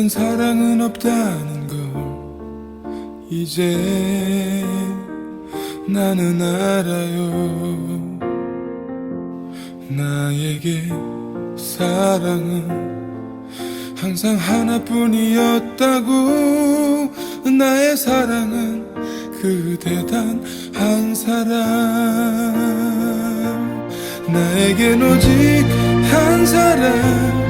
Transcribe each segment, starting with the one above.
다른 사랑은 없다는 걸 이제 나는 알아요. 나에게 사랑은 항상 하나뿐이었다고. 나의 사랑은 그대 단 한 사람. 나에겐 오직 한 사람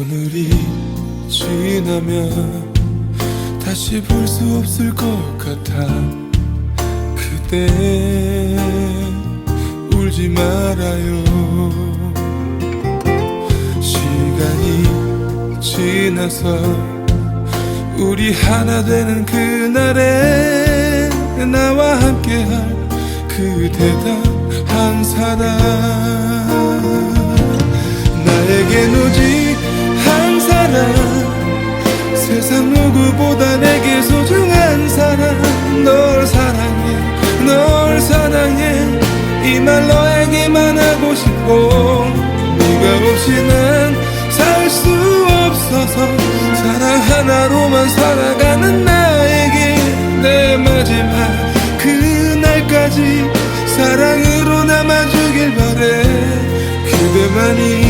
오늘이 지나면 다시 볼 수 없을 것 같아. 그대 울지 말아요. 시간이 지나서 우리 하나 되는 그날에 나와 함께할 그대다 한 사람 나에겐 오직 한 사람 세상 누구보다 내게 소중한 사람 널 사랑해 널 사랑해. 이 말 너에게만 하고 싶어 네가 없이 난 살 수 없어서 사랑 하나로만 살아가는 나에게 내 마지막 그날까지 사랑으로 남아주길 바래. 그대만이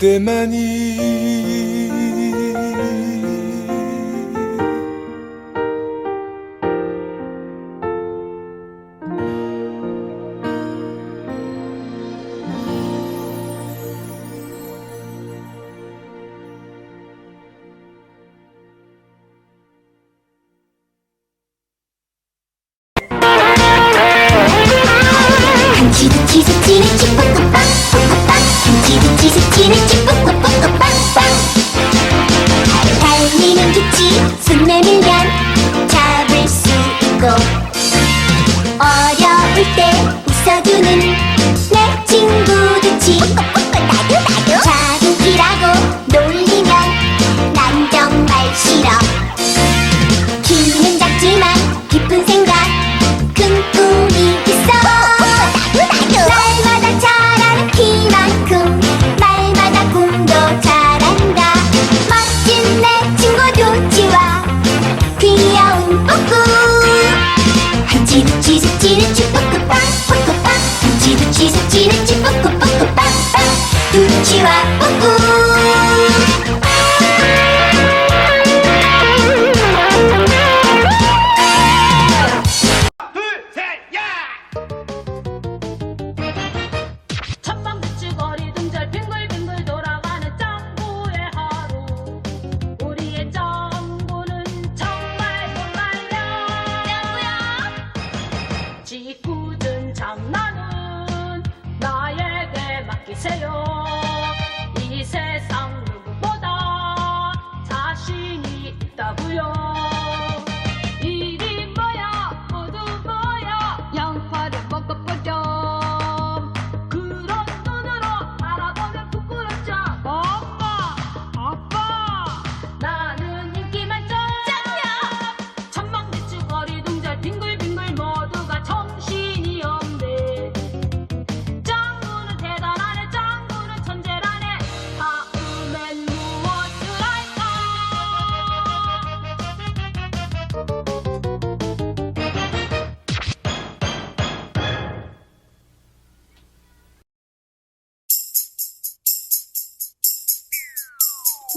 그대만이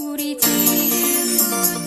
우리 집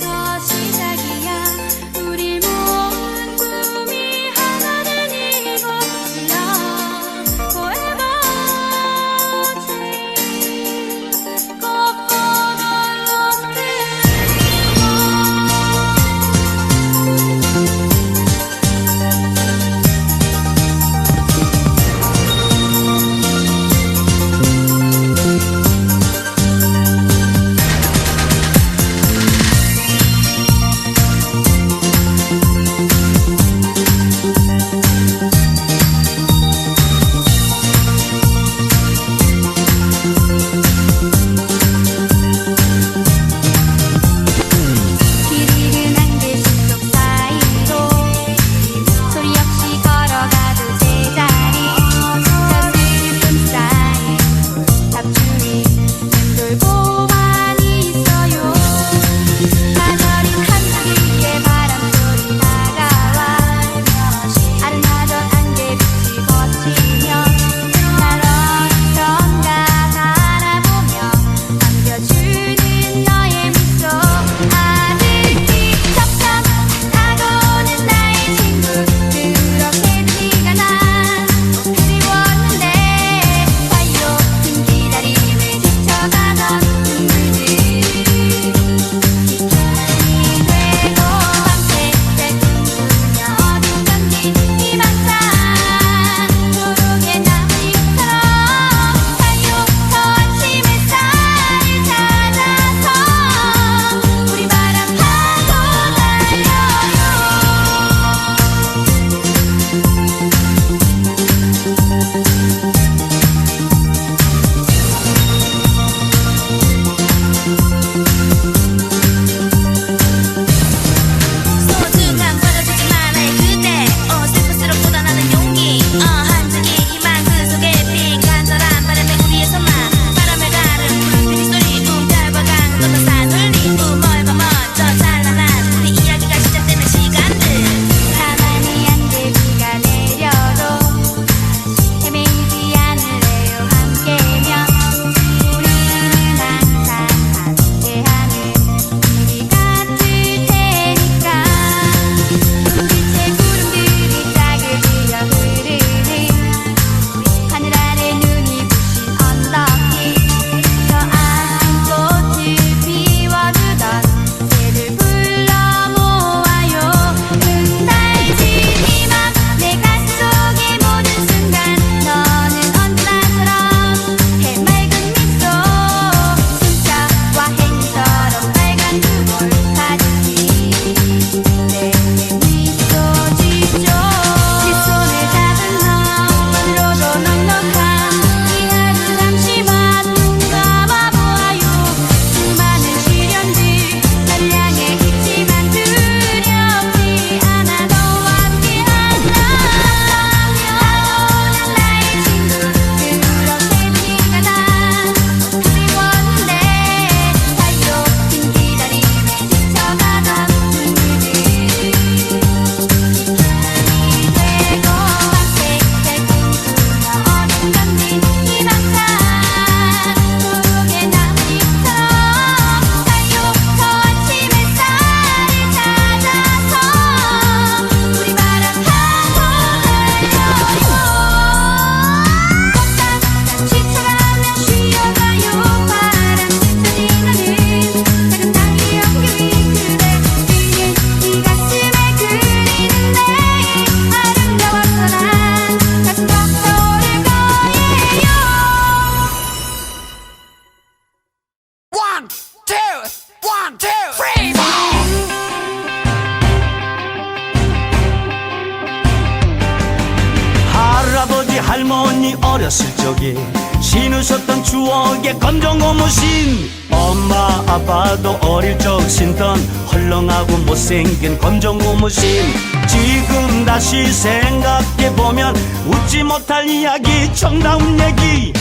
할머니 어렸을 적에 신으셨던 추억의 검정 고무신. 엄마 아빠도 어릴 적 신던 헐렁하고 못생긴 검정 고무신. 지금 다시 생각해보면 웃지 못할 이야기 정다운 얘기.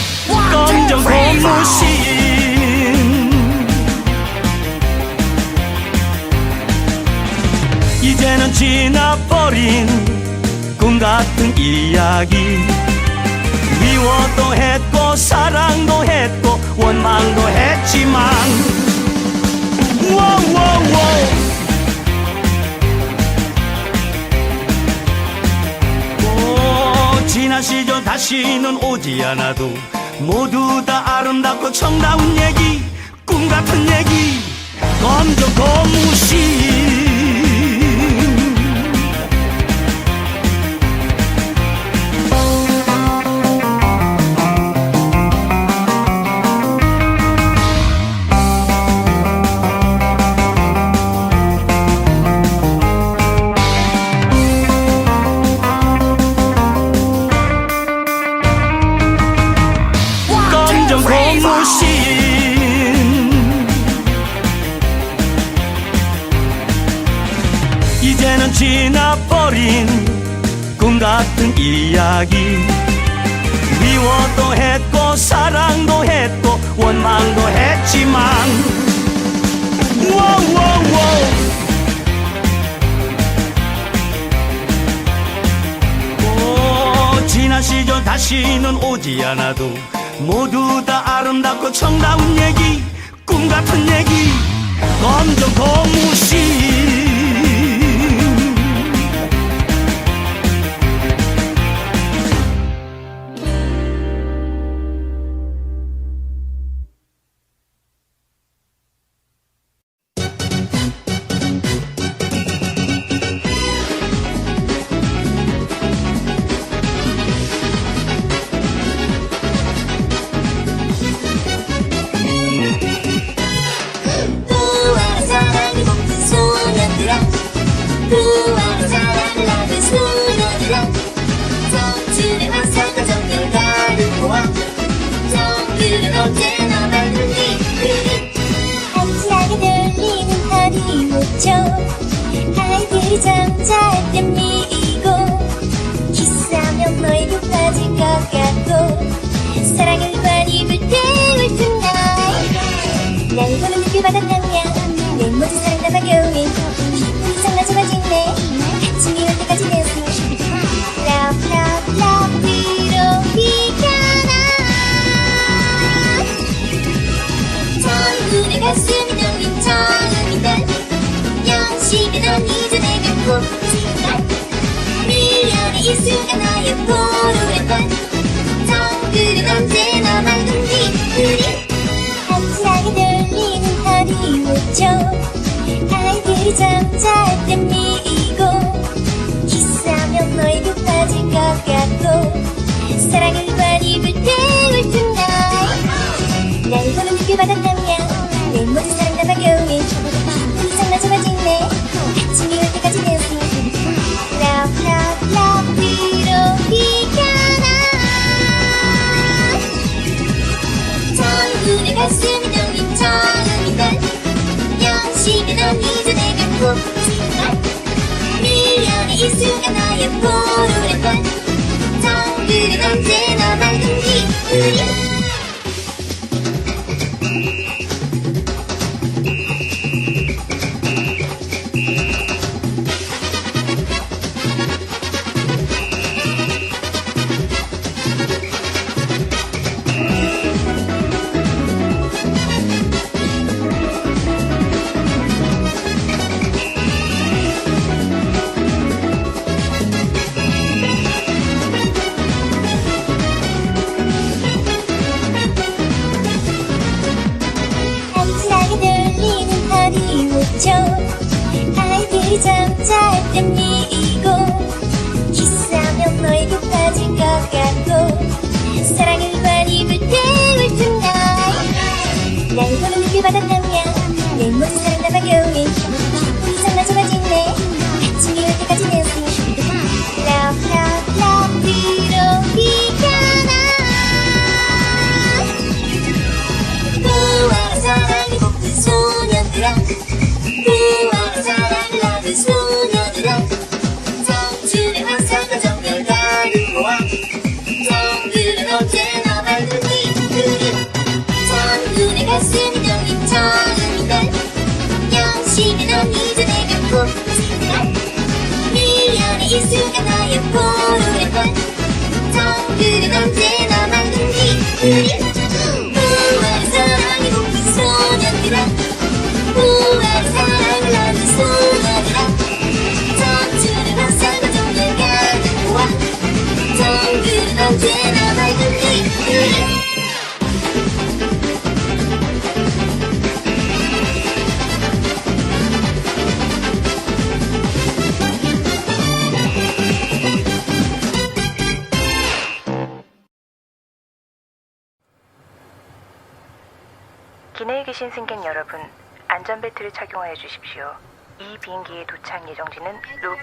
검정 고무신. 이제는 지나버린 꿈 같은 이야기. 미워도 했고 사랑도 했고 원망도 했지만. 워워워 지난 시절 다시는 오지 않아도 모두 다 아름답고 청다운 얘기 꿈 같은 얘기. 검정 고무신. 같은 이야기. 미워도 했고 사랑도 했고 원망도 했지만. 워워워 지난 시절 다시는 오지 않아도 모두 다 아름답고 청다운 얘기 꿈 같은 얘기. 검정 고무신. 이 순간 나의 포도의 밤 정글은 언제나 맑은 빛들이 한창에 들리는 허리 웃죠. 아이들이 잠잘 때니 소중한 나의 포르레 번 장그는 언제나 맑은 이 우리 이거는 이게 받았다면 내 모든 사랑 담아요 Thank you. 신 승객 여러분, 안전벨트를 착용하여 주십시오. 이 비행기의 도착 예정지는 룩,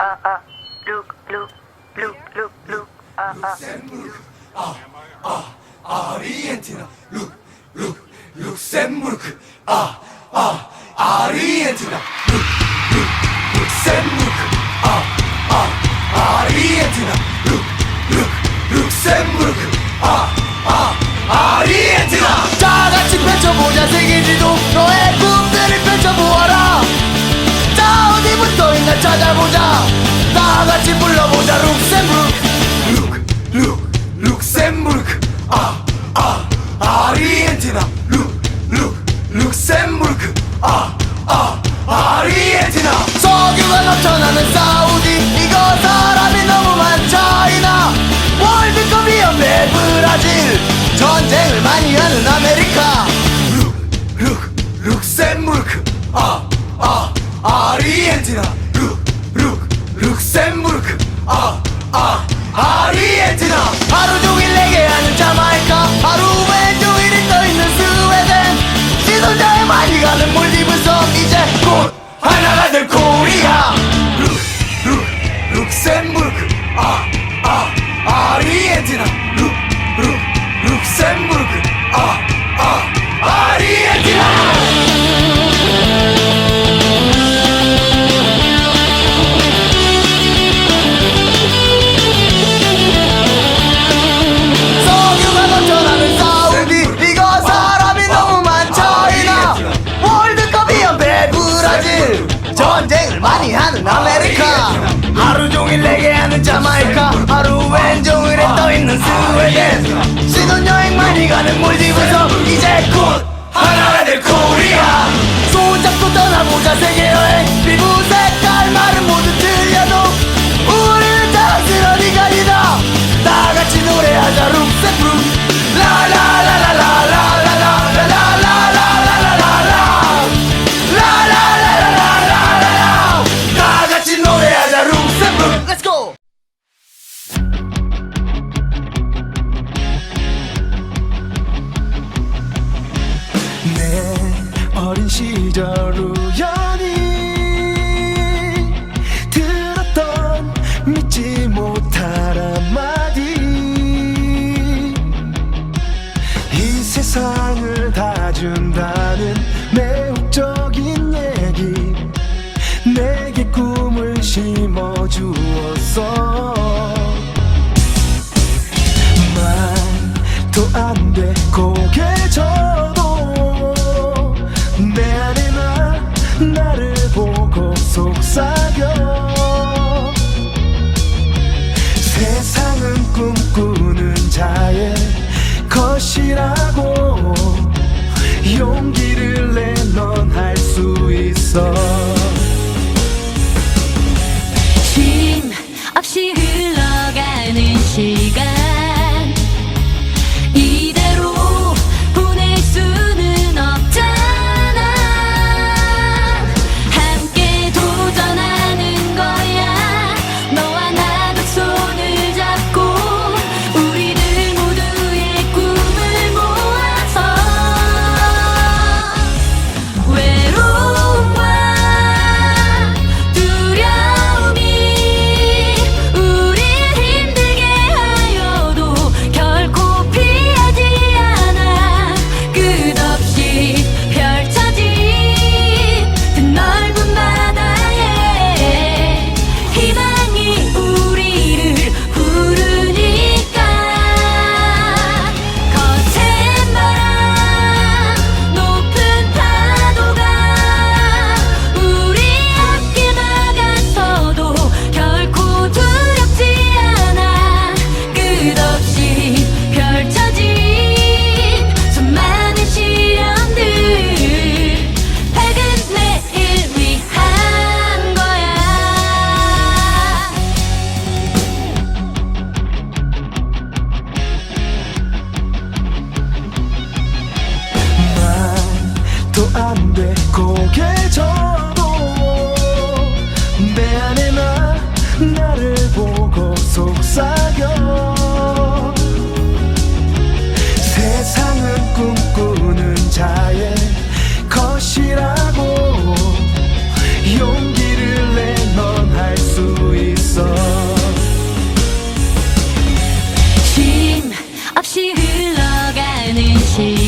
아, 아, 룩, 룩, 룩, 룩, 룩, 아, 아. 아르헨티나 룩룩 룩셈부르크 아아 아르헨티나 룩룩 룩셈부르크 아아 아르헨티나 룩룩 룩셈부르크 아아 아르헨티나 펼쳐보자 세계지도. 너의 꿈들을 펼쳐보아라. 자 어디부터 있나 찾아보자. 다 같이 불러보자 룩셈부르크. 룩 룩 룩셈부르크. 아 아 아르헨티나. 룩 룩 룩셈부르크. 아 아 아르헨티나. 석유가 넘쳐나는 사우 신혼여행 많이 가는 몰디브 섬 이제 곧 하나가 될 코리아. 손잡고 떠나보자 세계여행. 피부 색깔 말은 모두 틀 나를 보고 속삭여. 세상은 꿈꾸는 자의 것이라고 see